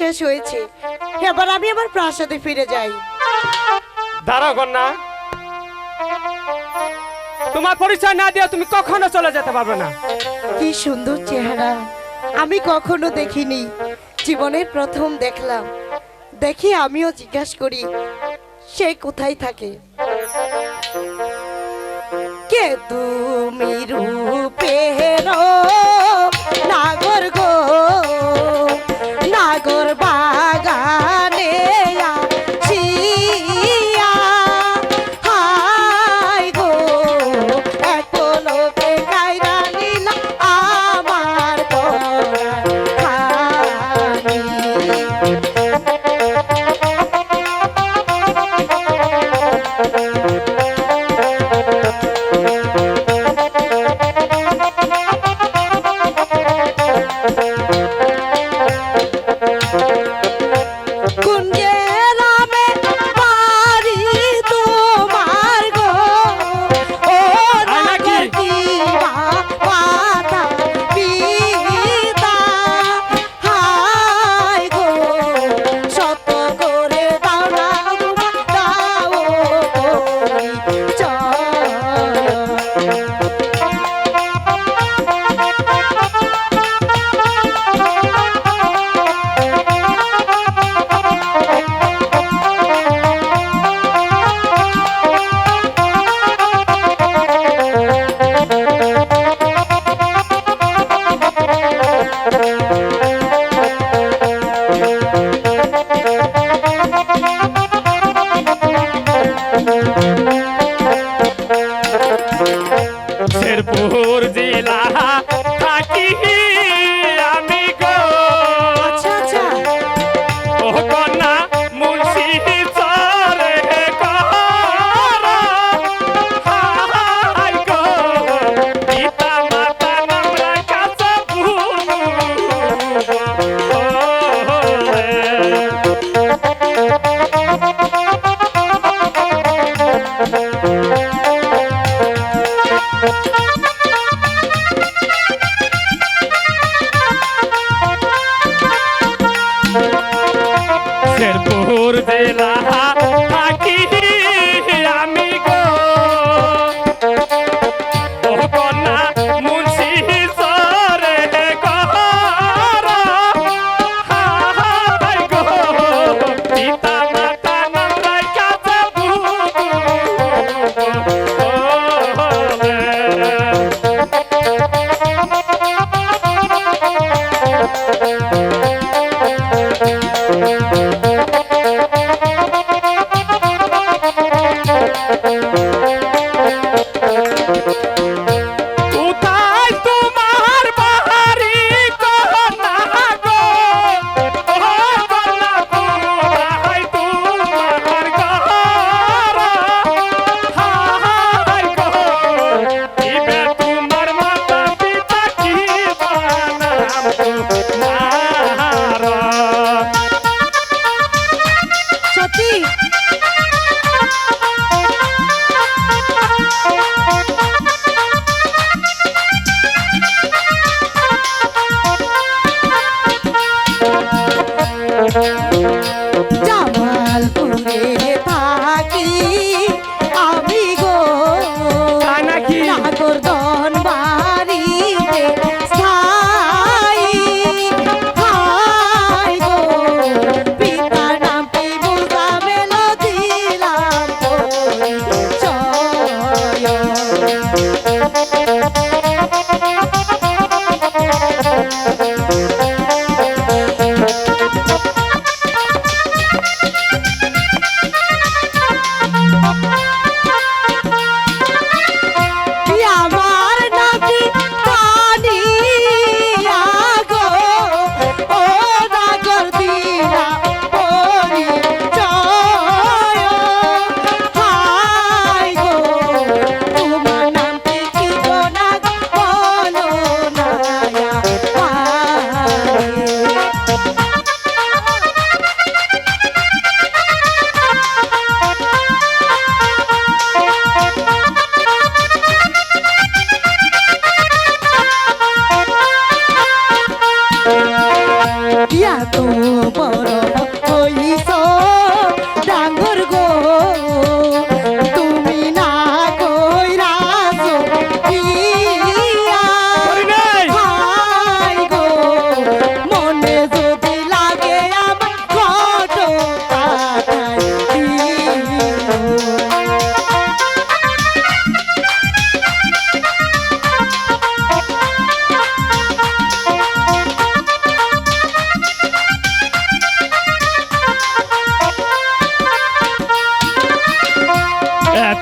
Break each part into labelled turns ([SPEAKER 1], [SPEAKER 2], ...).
[SPEAKER 1] শেষ হয়েছে। এবার আমি আমার প্রাসাদে ফিরে যাই।
[SPEAKER 2] দাঁড়াও কন্যা। তোমার পরিচয় না দিয়ে তুমি কখনো চলে যেতে পারবে না।
[SPEAKER 1] কি সুন্দর চেহারা। আমি কখনো দেখিনি। জীবনের প্রথম দেখলাম। দেখি আমিও জিজ্ঞাসা করি সে কোথায় থাকে? কে তুমি রূপ
[SPEAKER 2] শেরপুর জেলা।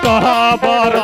[SPEAKER 3] কহাবার